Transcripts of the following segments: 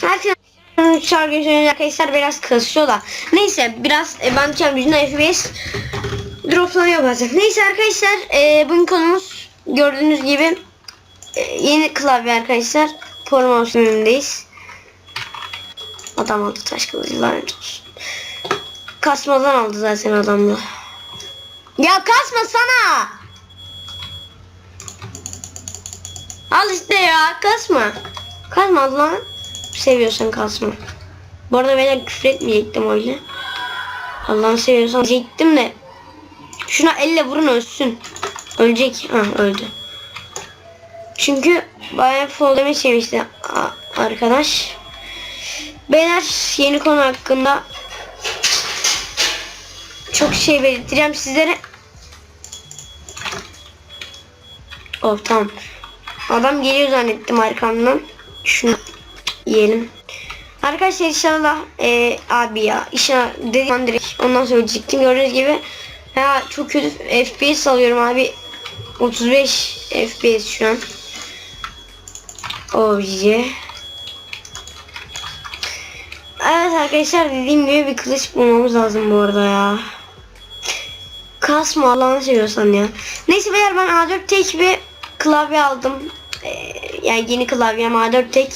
Herkese şarkı söyleyen arkadaşlar biraz kasıyor da. Neyse biraz e, kendi yüzünden FPS droplanıyor bazen. Neyse arkadaşlar e, bugün konumuz gördüğünüz gibi e, yeni klavye arkadaşlar. Promosyon önündeyiz. Adam aldı taş kılıcı lanet olsun. Kasmadan aldı zaten adamla. Ya kasma sana. Al işte ya kasma. Kasma lan. Seviyorsan kasma. Bu arada ben küfür etmeyecektim öyle. Allah'ını seviyorsan diyecektim de. Şuna elle vurun ölsün. Ölecek. Ha öldü. Çünkü bayağı fall damage yemişti arkadaş. Beyler yeni konu hakkında çok şey belirteceğim sizlere. Oh tamam. Adam geliyor zannettim arkamdan. Şunu yiyelim. Arkadaşlar inşallah e, abi ya inşallah dediğim an direkt ondan söyleyecektim. Gördüğünüz gibi ya çok kötü FPS alıyorum abi. 35 FPS şu an. Oje. Evet arkadaşlar dediğim gibi bir kılıç bulmamız lazım bu arada ya. Kasma Allah'ını seviyorsan ya. Neyse beyler ben A4 tek bir klavye aldım. Ee, yani yeni klavyem A4 tek.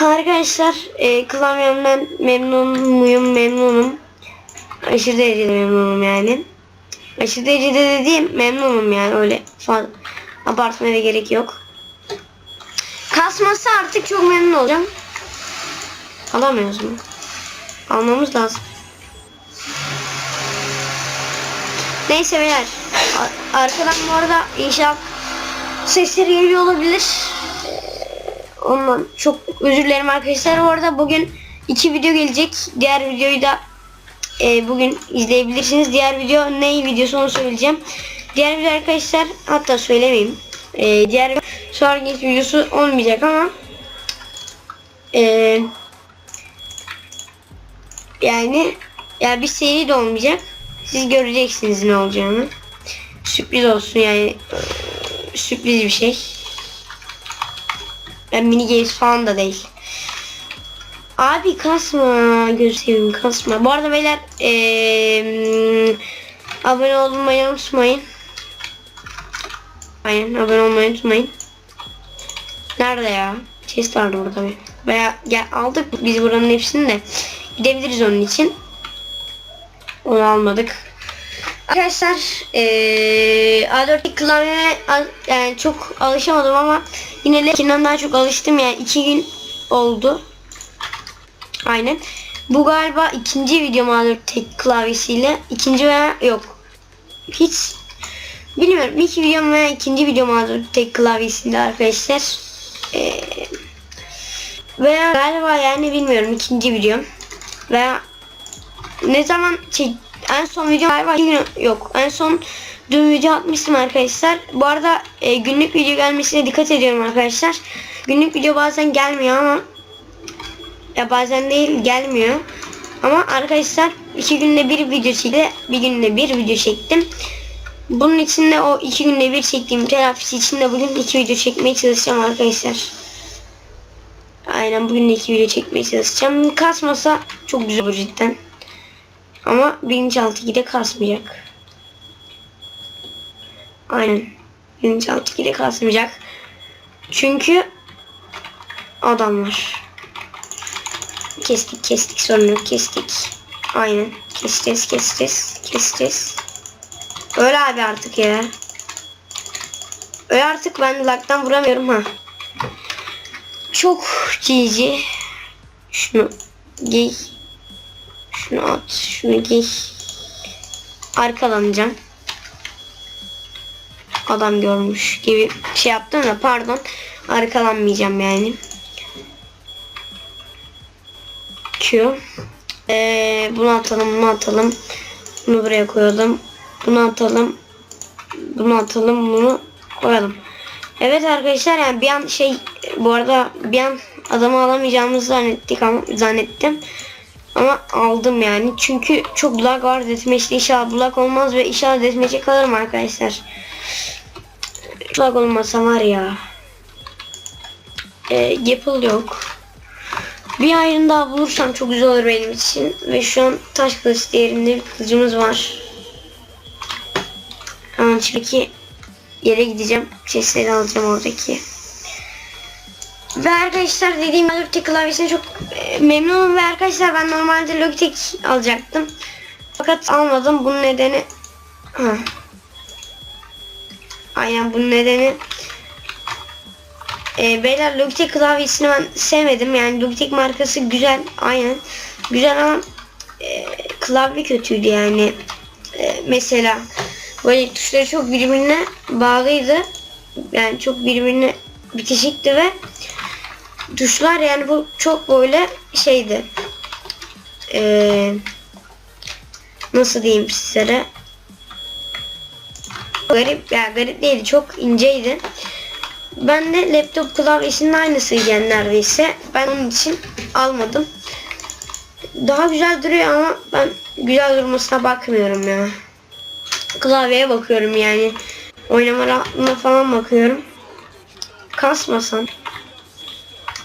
Arkadaşlar e, klavyemden memnun muyum? Memnunum. Aşırı derecede memnunum yani. Aşırı derecede dediğim memnunum yani öyle fazla abartmaya gerek yok. Kasması artık çok memnun olacağım. Alamıyoruz mu? Almamız lazım. Neyse beyler. Ar- Arkadan bu arada inşaat sesleri geliyor olabilir. Ondan çok özür dilerim arkadaşlar. Bu arada bugün iki video gelecek. Diğer videoyu da e, bugün izleyebilirsiniz. Diğer video ne videosu onu söyleyeceğim. Diğer video arkadaşlar hatta söylemeyeyim. E, diğer sonraki videosu olmayacak ama e, yani ya bir seri de olmayacak. Siz göreceksiniz ne olacağını. Sürpriz olsun yani sürpriz bir şey. Ben mini games falan da değil. Abi kasma gözüm kasma. Bu arada beyler eee abone olmayı unutmayın. Aynen abone olmayı unutmayın. Nerede ya? Chest vardı burada bir. Veya gel aldık biz buranın hepsini de. Gidebiliriz onun için. Onu almadık. Arkadaşlar eee A4 klavyeye al- yani çok alışamadım ama yine de ikinden daha çok alıştım yani iki gün oldu. Aynen. Bu galiba ikinci videom A4 tek klavyesiyle. ikinci veya yok. Hiç bilmiyorum. İlk videom veya ikinci videom A4 tek klavyesiyle arkadaşlar. Eee veya galiba yani bilmiyorum ikinci videom. Veya ne zaman çek en son video galiba gün yok. En son dün video atmıştım arkadaşlar. Bu arada e, günlük video gelmesine dikkat ediyorum arkadaşlar. Günlük video bazen gelmiyor ama ya bazen değil gelmiyor. Ama arkadaşlar iki günde bir video çekti. Bir günde bir video çektim. Bunun için de o iki günde bir çektiğim telafisi için de bugün iki video çekmeye çalışacağım arkadaşlar. Aynen bugün de iki video çekmeye çalışacağım. Kasmasa çok güzel olur cidden. Ama bilinçaltı gide kasmayacak. Aynen. Bilinçaltı gide kasmayacak. Çünkü adam var. Kestik kestik yok kestik. Aynen. Keseceğiz keseceğiz keseceğiz. Öyle abi artık ya. Öyle artık ben laktan vuramıyorum ha. Çok cici. Şunu giy. Şunu at. Şunu giy. Arkalanacağım. Adam görmüş gibi şey yaptım da pardon. Arkalanmayacağım yani. Q. Ee, bunu atalım, bunu atalım. Bunu buraya koyalım. Bunu atalım. Bunu atalım, bunu koyalım. Evet arkadaşlar yani bir an şey bu arada bir an adamı alamayacağımızı zannettik ama zannettim. Ama aldım yani. Çünkü çok lag var deathmatch'te inşallah bu lag olmaz ve inşallah deathmatch'e kalırım arkadaşlar. Lag olmasa var ya. Ee, Gapple yok. Bir ayrım daha bulursam çok güzel olur benim için. Ve şu an taş kılıç değerinde bir kılıcımız var. Hemen çünkü yere gideceğim. Chestleri alacağım oradaki. Ve arkadaşlar dediğim Logitech klavyesine çok e, memnunum ve arkadaşlar ben normalde Logitech alacaktım. Fakat almadım. Bunun nedeni ha. Aynen bunun nedeni e, beyler Logitech klavyesini ben sevmedim. Yani Logitech markası güzel. Aynen. Güzel ama e, klavye kötüydü yani. E, mesela böyle tuşları çok birbirine bağlıydı. Yani çok birbirine bitişikti ve tuşlar yani bu çok böyle şeydi. Ee, nasıl diyeyim sizlere? Garip ya yani garip değildi. Çok inceydi. Ben de laptop klavyesinin aynısıydı yani neredeyse. Ben onun için almadım. Daha güzel duruyor ama ben güzel durmasına bakmıyorum ya. Klavyeye bakıyorum yani. Oynama rahatlığına falan bakıyorum. Kasmasan.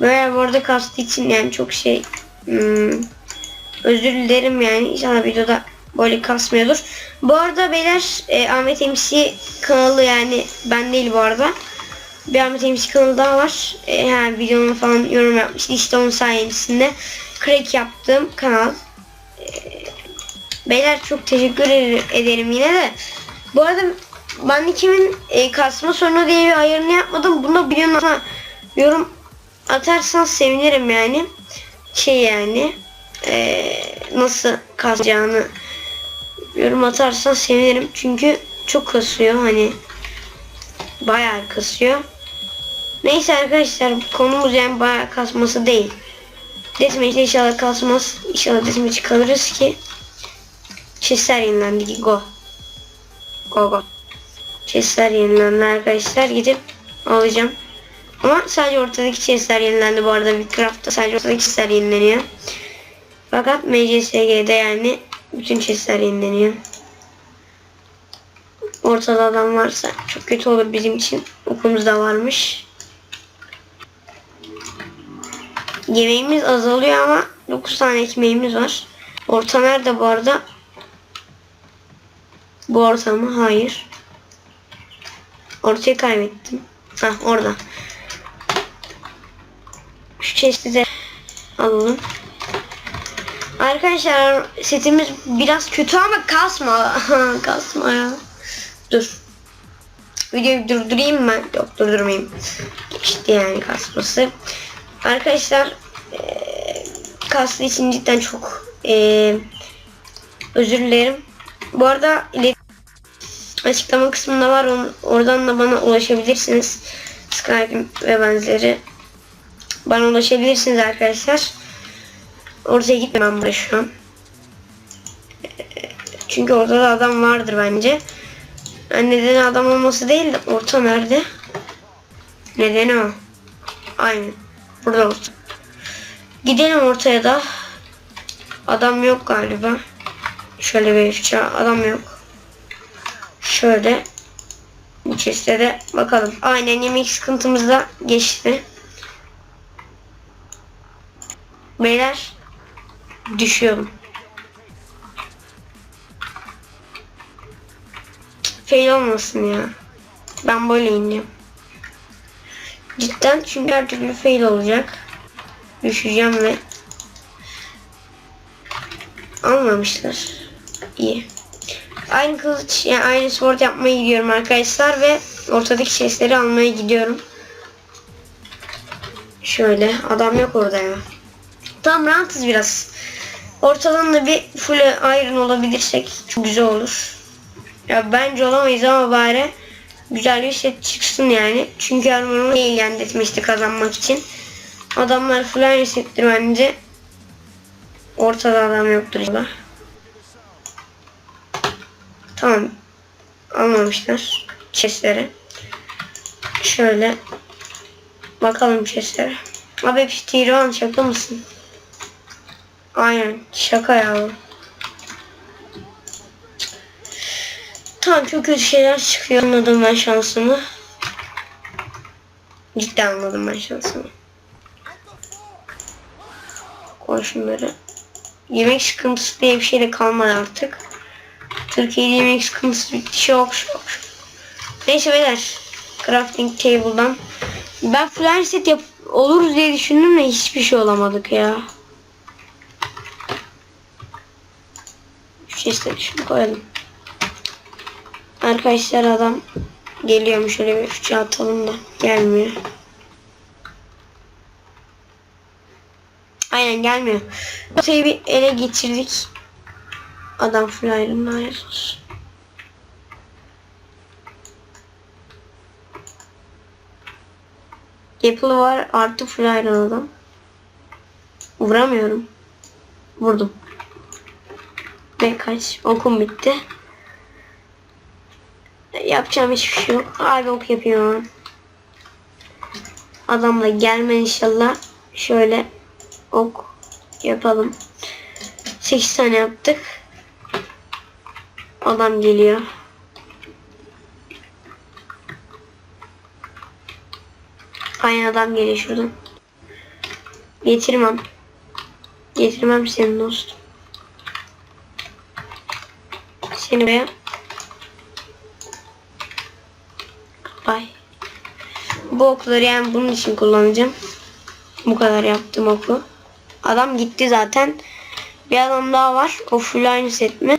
Böyle bu arada kastığı için yani çok şey hmm, özür dilerim yani inşallah videoda böyle kasmıyordur. Bu arada beyler e, Ahmet MC kanalı yani ben değil bu arada. Bir Ahmet MC kanalı daha var. E, ha, videonun falan yorum yapmıştı. İşte onun sayesinde crack yaptığım kanal. E, beyler çok teşekkür ederim yine de. Bu arada ben kimin e, kasma sorunu diye bir ayarını yapmadım. Bunu biliyorum yorum atarsan sevinirim yani. Şey yani ee, nasıl kasacağını yorum atarsan sevinirim. Çünkü çok kasıyor hani bayağı kasıyor. Neyse arkadaşlar konumuz yani bayağı kasması değil. Deathmatch'te inşallah kasmaz. İnşallah Deathmatch'i kalırız ki Chester yenilendi. Go. Go go. Chester yenilendi arkadaşlar. Gidip alacağım. Ama sadece ortadaki chestler yenilendi bu arada Witcraft'ta sadece ortadaki chestler yenileniyor. Fakat MCSG'de yani bütün chestler yenileniyor. Ortada adam varsa çok kötü olur bizim için. Okumuz da varmış. Yemeğimiz azalıyor ama 9 tane ekmeğimiz var. Orta nerede bu arada? Bu orta mı? Hayır. Ortayı kaybettim. Hah orada. Chest'i de alalım. Arkadaşlar setimiz biraz kötü ama kasma. kasma ya. Dur. Videoyu durdurayım ben. Yok durdurmayayım. Geçti yani kasması. Arkadaşlar ee, kaslı için cidden çok ee, özür dilerim. Bu arada açıklama kısmında var. Oradan da bana ulaşabilirsiniz. Skype ve benzeri bana ulaşabilirsiniz arkadaşlar. Ortaya gitmem ben şu an. Çünkü orada da adam vardır bence. Yani nedeni adam olması değil de orta nerede? Nedeni o. Aynen. Burada orta. Gidelim ortaya da. Adam yok galiba. Şöyle bir adam yok. Şöyle. Chest'e de bakalım. Aynen yemek sıkıntımız da geçti. Beyler düşüyorum. Fail olmasın ya. Ben böyle ineceğim. Cidden çünkü her türlü fail olacak. Düşeceğim ve almamışlar. İyi. Aynı kılıç yani aynı sport yapmaya gidiyorum arkadaşlar ve ortadaki chestleri almaya gidiyorum. Şöyle adam yok orada ya. Tam rahatız biraz. Ortadan da bir full iron olabilirsek çok güzel olur. Ya bence olamayız ama bari güzel bir set çıksın yani. Çünkü armorumu değil yani etmişti kazanmak için. Adamlar full iron settir bence. Ortada adam yoktur inşallah. Tamam. Almamışlar chestleri. Şöyle bakalım chestlere. Abi hepsi tiran şaka mısın? Aynen. Şaka ya. Tamam çok kötü şeyler çıkıyor. Anladım ben şansımı. Cidden anladım ben şansımı. Koy şunları. Yemek sıkıntısı diye bir şey de kalmadı artık. Türkiye'de yemek sıkıntısı bitti. Şok şok. Neyse beyler. Crafting table'dan. Ben flyer set yap oluruz diye düşündüm de hiçbir şey olamadık ya. Şu chest'e şunu koyalım. Arkadaşlar adam geliyormuş şöyle bir fıçı atalım da gelmiyor. Aynen gelmiyor. Ortayı bir ele geçirdik. Adam flyer'ın olsun. Apple var artı flyer'ın adam. Vuramıyorum. Vurdum. Ve kaç? Okum bitti. Yapacağım hiçbir şey yok. Abi ok yapıyorum. Adamla gelme inşallah. Şöyle ok yapalım. 8 tane yaptık. Adam geliyor. Aynı adam geliyor şuradan. Getirmem. Getirmem senin dostum. Seni buraya. Ay. Bu okları yani bunun için kullanacağım. Bu kadar yaptım oku. Adam gitti zaten. Bir adam daha var. O full aynı set mi?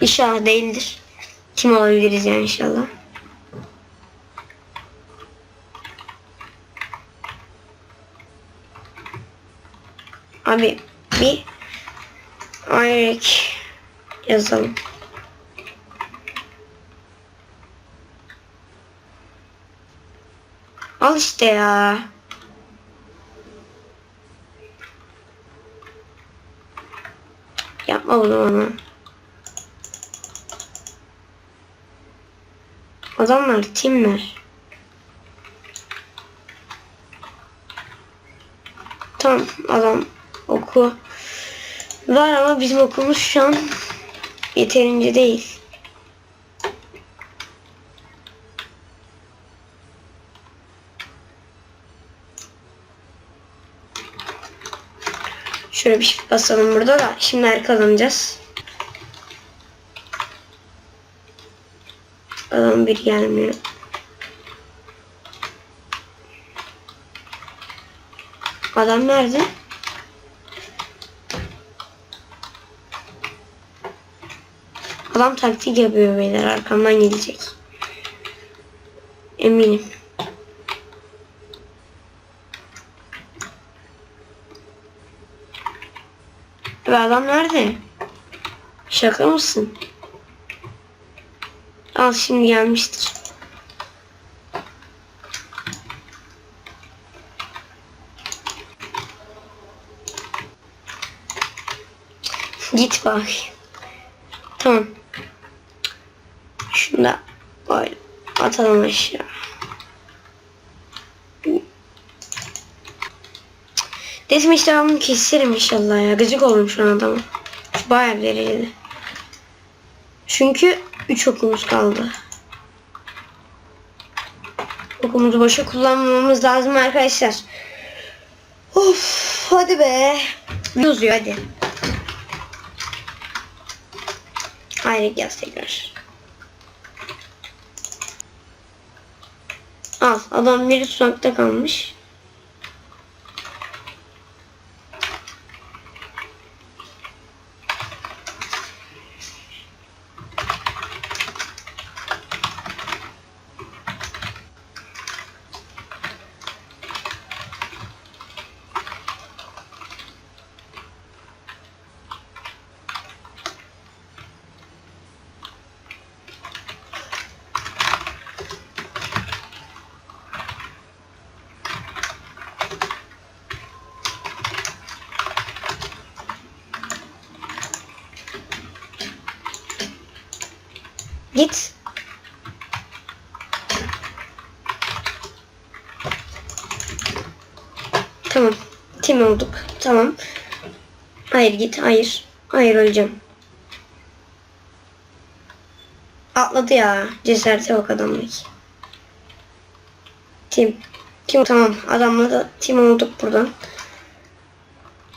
İnşallah değildir. Kim olabiliriz yani inşallah. Abi bir Ayrık yazalım. Al işte ya. Yapma bunu bana. Adamlar timler. Tamam adam oku var ama bizim okulumuz şu an yeterince değil. Şöyle bir şey basalım burada da şimdi kazanacağız. Adam bir gelmiyor. Adam nerede? Adam taktik yapıyor beyler arkamdan gelecek. Eminim. Ve adam nerede? Şaka mısın? Al şimdi gelmiştir. Git bak. Tamam. Şunu da böyle aşağı. Dedim işte ben bunu keserim inşallah ya. Gıcık oldum şu an adama. Bir derecede. Çünkü 3 okumuz kaldı. Okumuzu boşa kullanmamamız lazım arkadaşlar. Of hadi be. Uzuyor hadi. Hayır yaz tekrar. Al adam biri tuzakta kalmış. Git. Tamam. Tim olduk. Tamam. Hayır git hayır. Hayır öleceğim. Atladı ya. Cesarete bak adamdaki. Tim. Tim tamam. Adamla da tim olduk buradan.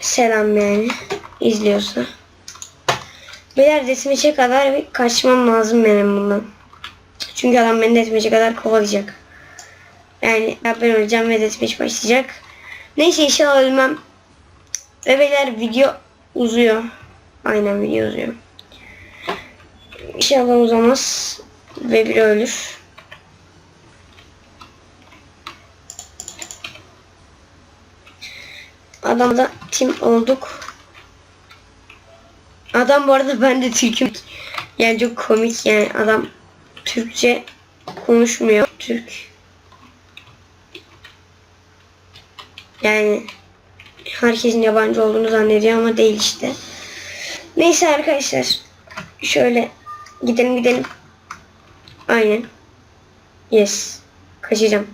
Selam yani. izliyorsa. Beyler deathmatch'e kadar kaçmam lazım benim bundan. Çünkü adam beni deathmatch'e kadar kovalayacak. Yani ben öleceğim ve deathmatch başlayacak. Neyse inşallah ölmem. Ve beyler video uzuyor. Aynen video uzuyor. İnşallah uzamaz. Ve biri ölür. Adamda tim olduk. Adam bu arada ben de Türk'üm. Yani çok komik yani adam Türkçe konuşmuyor. Türk. Yani herkesin yabancı olduğunu zannediyor ama değil işte. Neyse arkadaşlar. Şöyle gidelim gidelim. Aynen. Yes. Kaçacağım.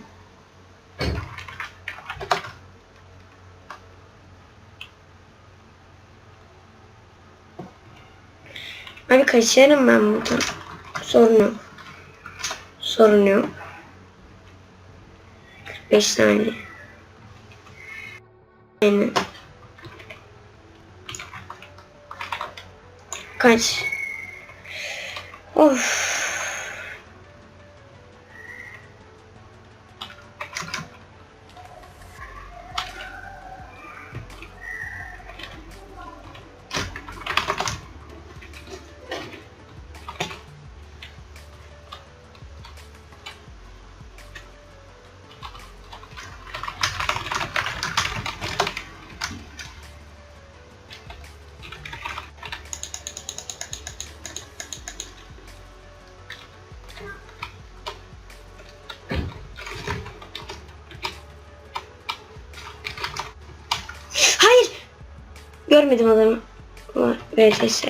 Abi kaçarım ben buradan. Sorun yok. Sorun yok. 45 saniye. Aynen. Kaç. Of. Görmedim adamı. Ama VTS.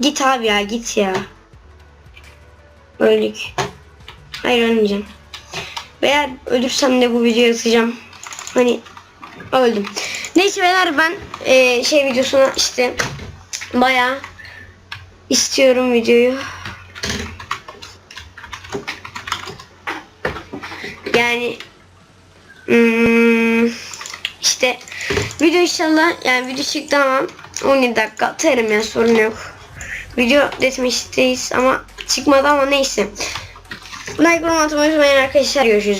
Git abi ya git ya. Öldük. Hayır ölmeyeceğim. Veya ölürsem de bu videoyu atacağım. Hani öldüm. Neyse beyler ben eee, şey videosuna işte bayağı istiyorum videoyu. Yani Hmm, video inşallah yani video çıktı ama 17 dakika atarım ya sorun yok. Video deathmatch'teyiz ama çıkmadı ama neyse. Like, yorum atmayı unutmayın arkadaşlar. Görüşürüz.